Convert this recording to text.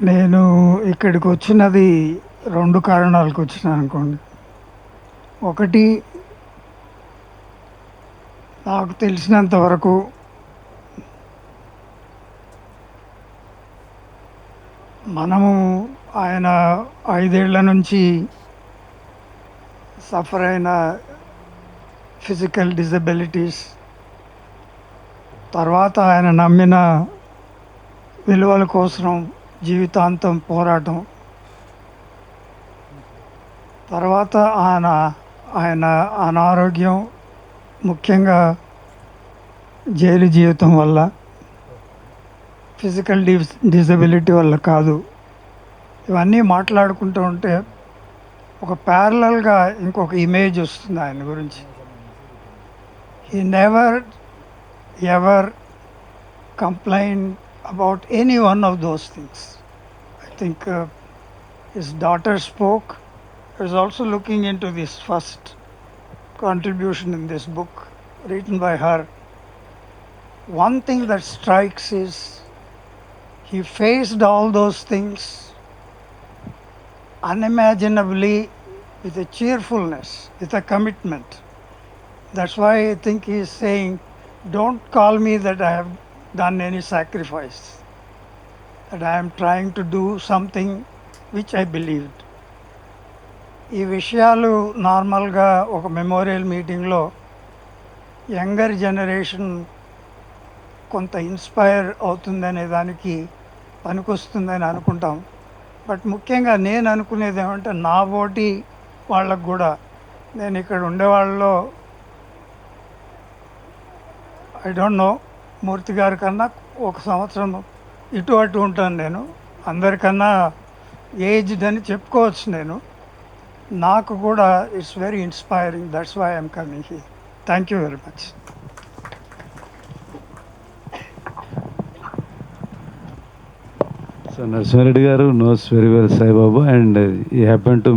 నేను ఇక్కడికి వచ్చినది రెండు కారణాలకు వచ్చినాను అనుకోండి. ఒకటి నాకు తెలిసినంత వరకు మనము ఆయన ఐదేళ్ళ నుంచి సఫర్ అయిన ఫిజికల్ డిజబిలిటీస్ తర్వాత ఆయన నమ్మిన విలువల కోసం జీవితాంతం పోరాటం. తర్వాత ఆయన ఆయన అనారోగ్యం ముఖ్యంగా జైలు జీవితం వల్ల ఫిజికల్ డిస్ డిజబిలిటీ వల్ల కాదు. ఇవన్నీ మాట్లాడుకుంటూ ఉంటే ఒక ప్యారలల్గా ఇంకొక ఇమేజ్ వస్తుంది ఆయన గురించి. He never ever complaint about any one of those things I think uh, his daughter spoke. I was also looking into this first contribution in this book written by her. One thing that strikes is he faced all those things unimaginably with a cheerfulness, with a commitment. That's why I think he is saying, Don't call me that I have done any sacrifice, that I am trying to do something which I believed ఈ విషయాలు నార్మల్గా ఒక memorial మీటింగ్లో younger generation కొంత inspire అవుతుందనే దానికి పనికొస్తుందని అనుకుంటాం. బట్ ముఖ్యంగా నేను అనుకునేది ఏమంటే నా ఓటి వాళ్ళకు కూడా. నేను ఇక్కడ ఉండేవాళ్ళలో ఐ డోంట్ నో మూర్తి గారి కన్నా ఒక సంవత్సరం ఇటు అటు ఉంటాను నేను. అందరికన్నా ఏజ్డ్ అని చెప్పుకోవచ్చు నేను. నాకు కూడా it's very inspiring. That's why I'm coming here thank you very much so Narasimha Reddy garu knows very well Saibabu and ఈ హ్యాపెన్ టు